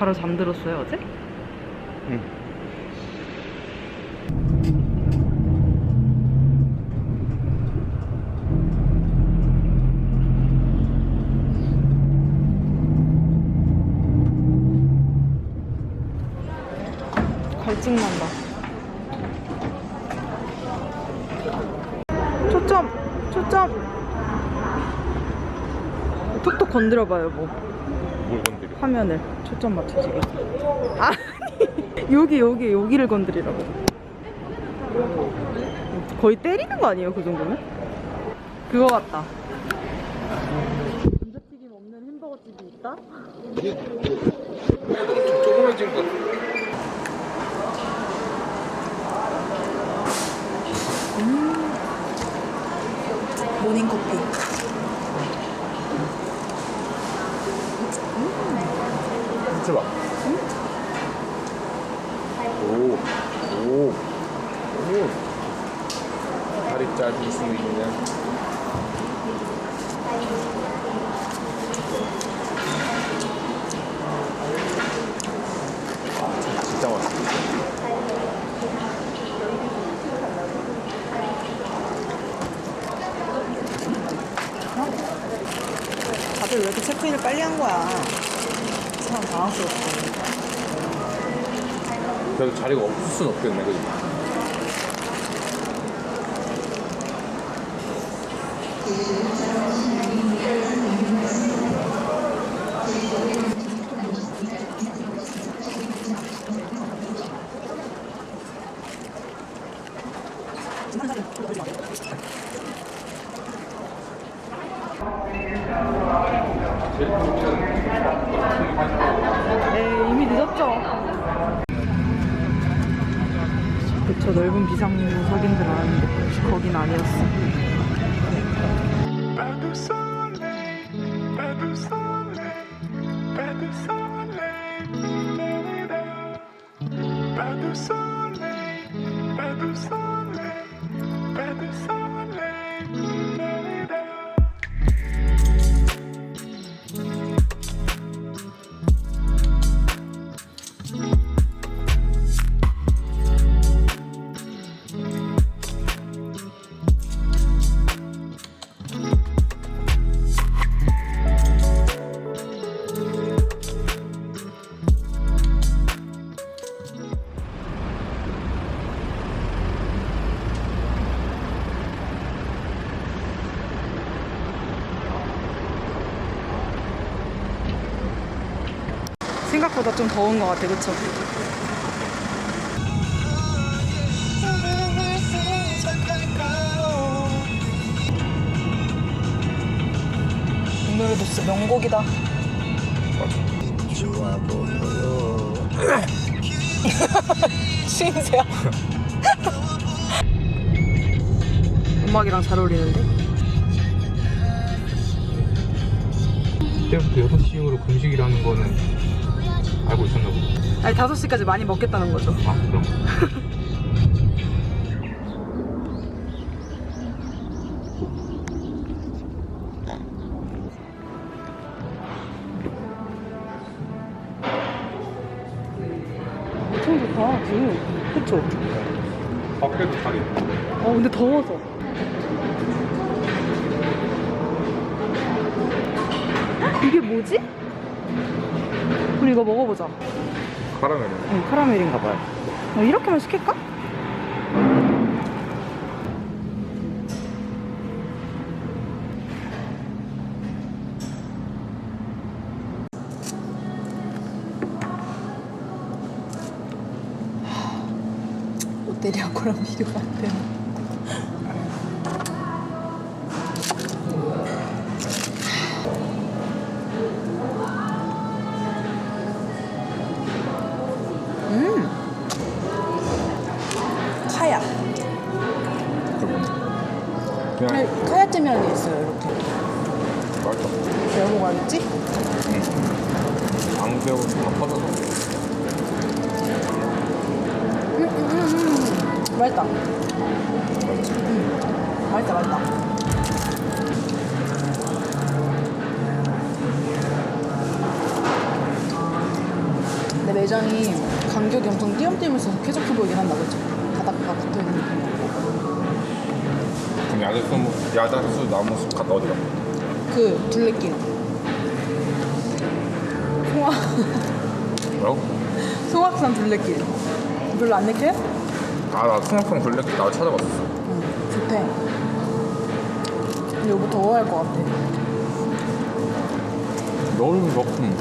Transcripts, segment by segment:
바로 잠들었어요 어제? 응. 갈증 난다. 초점, 초점. 톡톡 건드려봐요 뭐? 화면을 초점 맞춰지게. 아니 여기 여기 여기를 건드리라고. 거의 때리는 거 아니에요 그 정도면? 그거 같다. 감자튀김 없는 햄버거 집이 있다? 조그매진 것 같아. 모닝커피. 진짜 봐. 오, 오, 오. 다리 짧을 수 있냐? 아, 진짜 맛있어. 다들 왜 이렇게 체크인을 빨리 한 거야? 참 당황스럽다. 그래도 자리가 없을 순 없겠네, 그지? 그쵸, 넓은 비상로 확인들 하는데 거긴 아니었어. 생각보다 좀 더운 것 같아, 그쵸? 이 노래도 진짜 명곡이다. 좋아 보여요. 신세야. 음악이랑 잘 어울리는데? 그때부터 6시 이후로 금식이라는 거는 알고 있었나 보다. 아니, 5시까지 많이 먹겠다는 거죠. 아, 그럼? 엄청 좋다, 지금. 그쵸? 밖에도 자리 어, 근데 더워서. 헉, 이게 뭐지? 우리 이거 먹어보자. 카라멜. 응, 카라멜인가 봐요. 어, 이렇게만 시킬까? 롯데리아코랑 비교가 안 되네. 맛있다. 맛있지? 맛있다, 맛있다. 근데 매장이 간격이 엄청 띄엄띄엄 해서 쾌적해 보이긴 한다 그죠? 바닥과 붙어 있는 느낌 그럼 야자수 야자수 나무 숲 갔다 어디가? 그 둘레길 송악, 뭐라고? 송악산 둘레길 별로 안 느껴요? 아나 수납형 블랙 나 찾아봤었어. 응 좋대 근데 여기 더워할 것 같아 너무 좋군.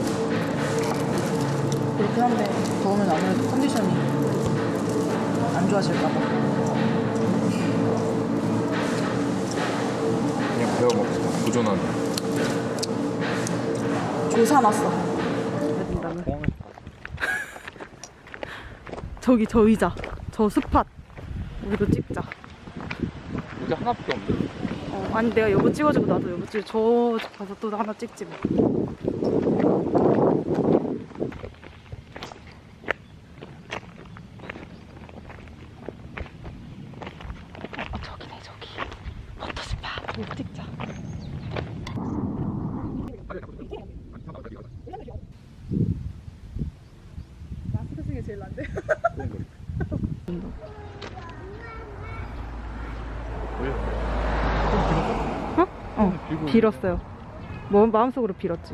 그렇긴 한데 더우면 아무래도 컨디션이 안 좋아질까봐 그냥 배워 먹자. 도전하는. 조사 났어 저기 저 의자 저 스팟. 우리도 찍자. 이제 하나밖에 없네. 어, 아니 내가 여보 찍어주고 나도 여보 찍어 저 가서 또 하나 찍지 뭐. 어, 저기네 저기. 포토 스팟. 이거 찍자 마스크 쓰기 제일 난데 어? 어 빌었어요. 뭐, 마음속으로 빌었지.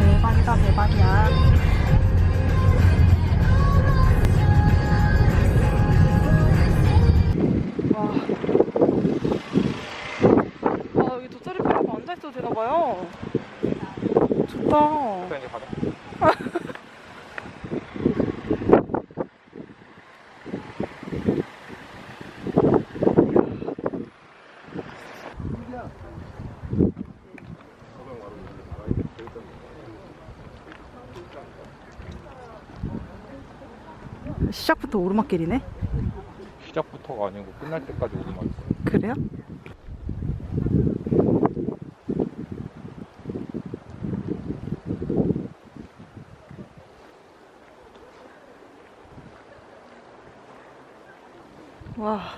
대박이다 대박이야. 와. 와 여기 돗자리 필요하고 앉아 있어도 되나 봐요. 좋다 시작부터 오르막길이네 시작부터가 아니고 끝날 때까지 오르막 있어. 그래요? 와.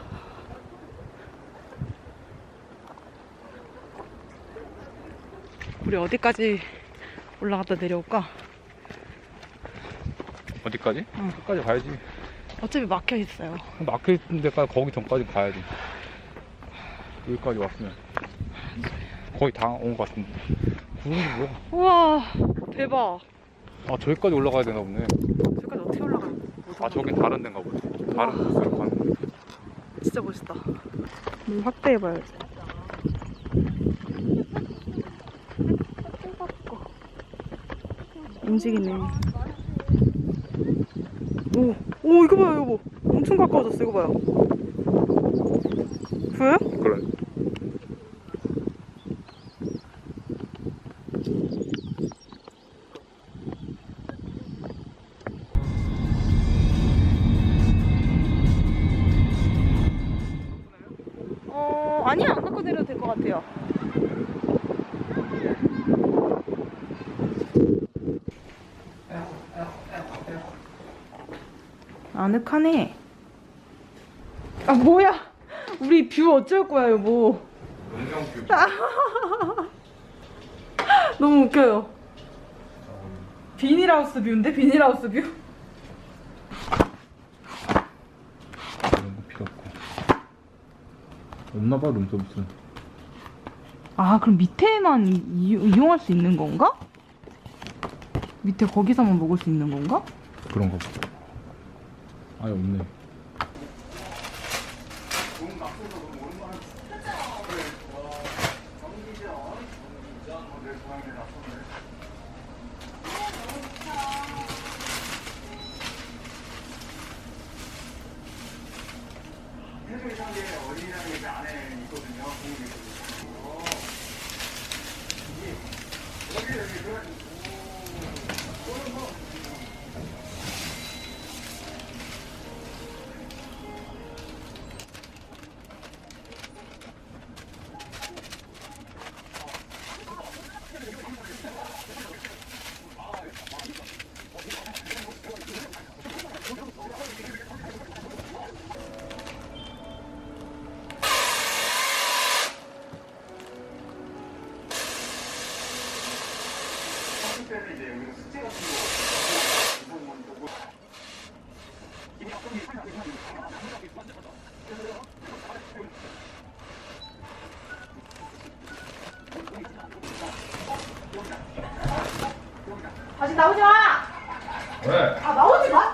우리 어디까지 올라갔다 내려올까? 어디까지? 응. 끝까지 가야지. 어차피 막혀 있어요. 막혀 있는 데까지 거기 전까지 가야지. 여기까지 왔으면 거의 다 온 것 같은데. 구름이 뭐야? 우와, 대박. 아 저기까지 올라가야 되나 보네. 저기까지 어떻게 올라가요? 아 저긴 다른 데인가 보네. 다른 코스로 가는 거. 진짜 멋있다. 물 확대해봐야지. 움직이네. 오, 오, 이거 봐요, 여보. 엄청 가까워졌어, 이거 봐요. 보여요? 아늑하네. 아, 뭐야? 우리 뷰 어쩔 거야, 여보. 뷰. 너무 웃겨요. 비닐하우스 뷰인데? 비닐하우스 뷰? 이런 거 필요 없고. 없나 봐 룸서비스. 아, 그럼 밑에만 이, 이용할 수 있는 건가? 밑에 거기서만 먹을 수 있는 건가? 그런 거. 아예 없네. 안에 있거든요. 공이 있거든요. 여기 여기 들어가 시스템이 이제 우리가 숙제 같은 거 다시 나오지 마! 왜? 아 나오지 마!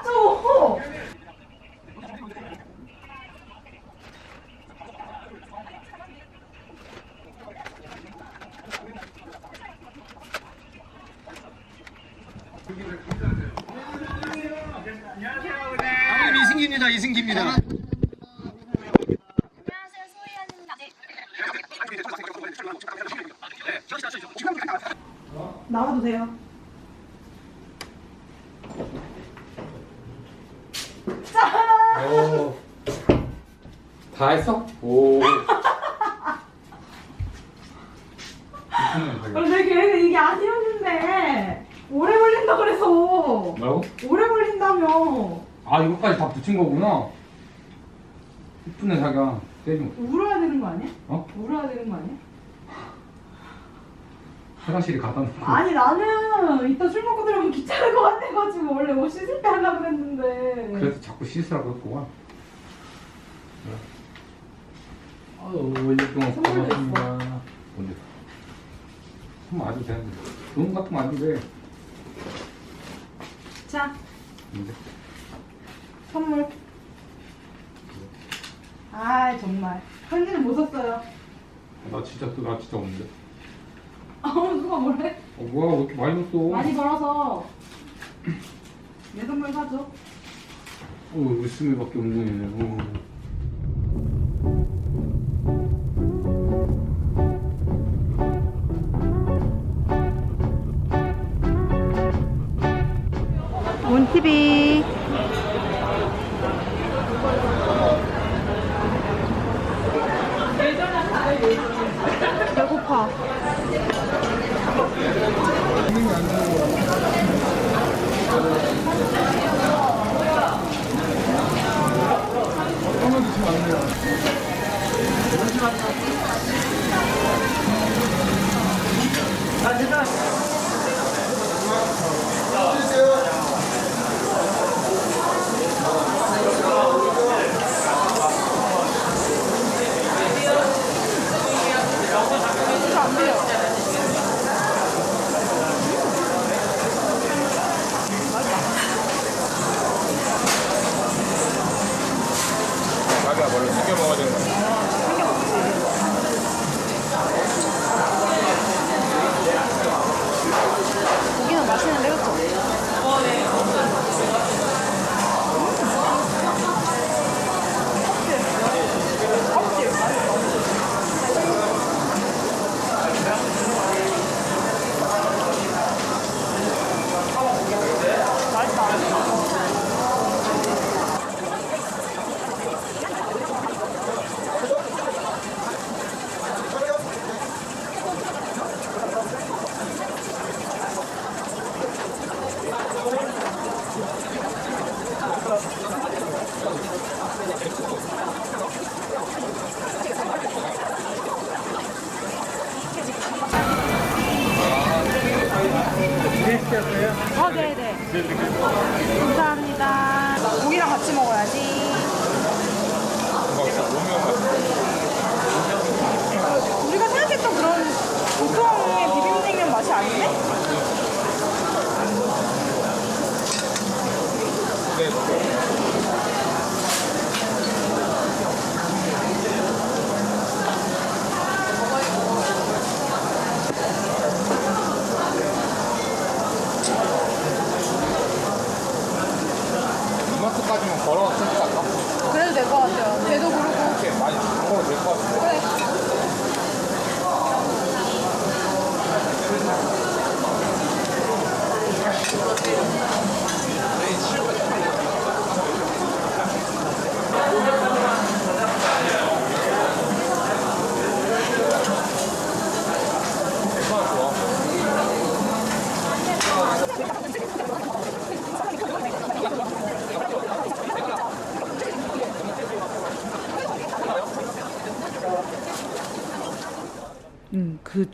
이승기입니다. 이승기입니다. 안녕하세요, 소희연입니다. 나와도 돼요. 오. 다 했어? 오. 아, 내 계획은 이게 아니었는데. 오래 걸린다 그래서. 뭐라고? 오래 걸린다며. 아 이거까지 다 붙인 거구나. 이쁘네 자기야. 마. 울어야 되는 거 아니야? 어? 울어야 되는 거 아니야? 화장실에 갖다 놓고. 아니 나는 이따 술 먹고 들어오면 귀찮을 것 같아가지고 원래 옷 씻을 때 하려고 그랬는데 그래서 자꾸 씻으라고 했구만. 아유, 1년 동안 고맙습니다. 뭔데? 선물 아주 되는데. 돈 같은 거 아주 돼. 자 뭔데? 선물 아 정말 편지는 못 썼어요 나 진짜 또, 나 진짜 없는데. 아 누가 뭐래? 어, 뭐야, 왜 이렇게 많이 넣었어? 많이 벌어서 내 선물 사줘 어, 웃음이밖에 없네. 어. 원래 챙겨 먹어야 되는 거야.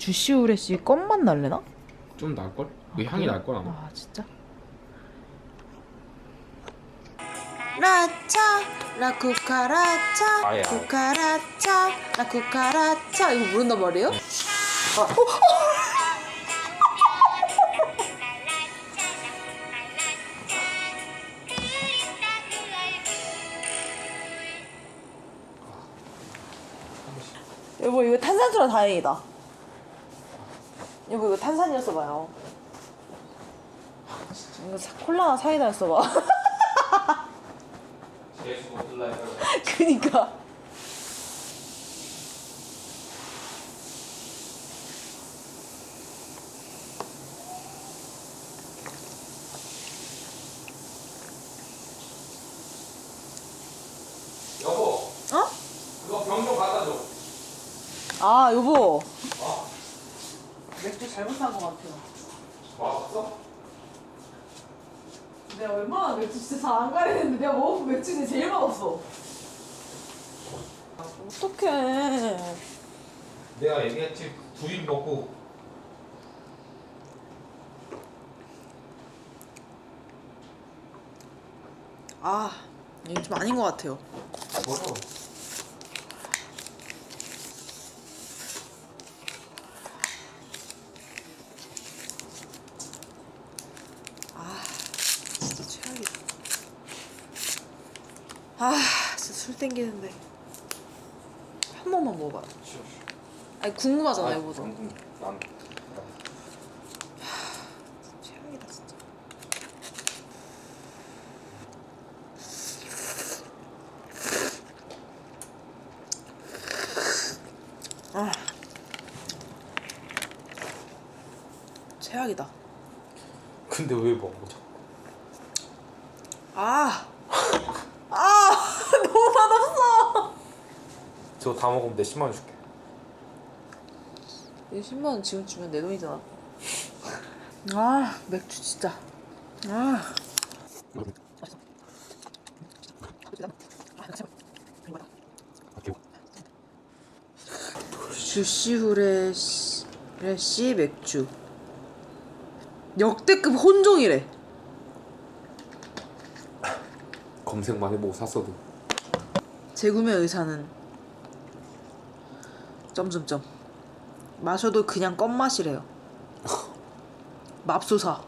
주시우레 씨 껌만 날래나? 좀 날걸? 아, 그 향이 그래? 날걸 아마 아 진짜? 라차 라쿠카라차 쿠카라차 라쿠카라차 이거 모른단 말이에요? 아. 어, 어. 여보 이거 탄산수라 다행이다 여보 이거 탄산이었어 봐요. 이거 사- 콜라나 사이다였어 봐. 그니까. 여보, 어? 그거 병 좀 갖다 줘. 아 여보. 맥주 잘못 산것 같아요. 왔어? 내가 얼마나 맥주 진짜 잘 안 가리는데 내가 먹은 맥주 중에 제일 맛없어. 어떡해. 내가 얘기했지. 두 입 먹고 아, 이게 좀 아닌 것 같아요. 뭐로? 진짜 최악이다. 아, 진짜 술 땡기는데. 한 번만 먹어봐요. 아니, 궁금하잖아, 여보도. 난 최악이다, 진짜. 아. 최악이다. 근데 왜 먹어? 자꾸? 아! 아! 너무 맛없어! 저거 다 먹으면 내 10만 원 줄게. 이 10만 원 지금 주면 내 돈이잖아. 아, 맥주 진짜. 아. 주시 후레쉬 후레쉬 맥주. 역대급 혼종이래. 검색만 해보고 샀어도. 재구매 의사는 점점점 마셔도 그냥 껌맛이래요. 맙소사.